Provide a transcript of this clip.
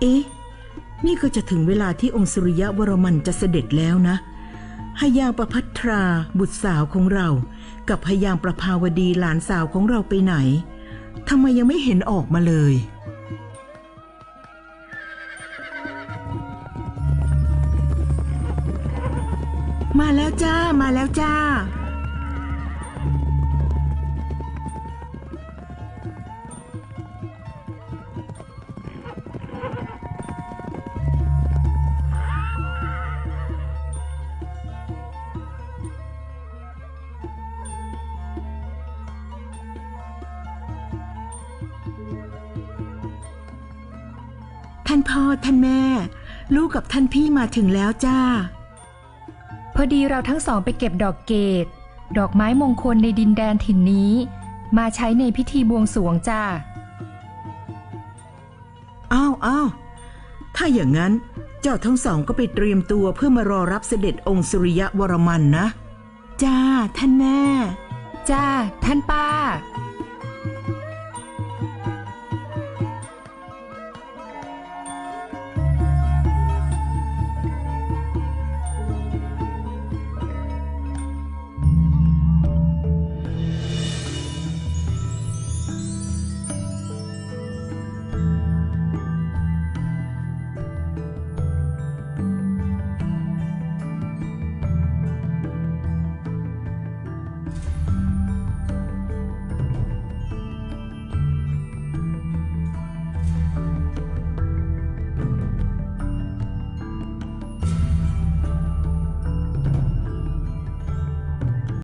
เอ๊ะ นี่ก็จะถึงเวลาที่องค์สุริยะวรมันจะเสด็จแล้วนะพยางประพัทราบุตรสาวของเรา กับพยางประภาวดีหลานสาวของเราไปไหนทำไมยังไม่เห็นออกมาเลยมาแล้วจ้า มาแล้วจ้า ท่านพ่อท่านแม่ ลูกกับท่านพี่มาถึงแล้วจ้า พอดีเราทั้งสองไปเก็บดอกเกดดอกไม้มงคลในดินแดนถิ่นนี้ มาใช้ในพิธีบวงสรวงจ้าอ้าวอ้าวถ้าอย่างนั้นเจ้าทั้งสองก็ไปเตรียมตัวเพื่อมารอรับเสด็จองค์สุริยะวรมันนะ จ้า ท่านแม่ จ้า ท่านป้า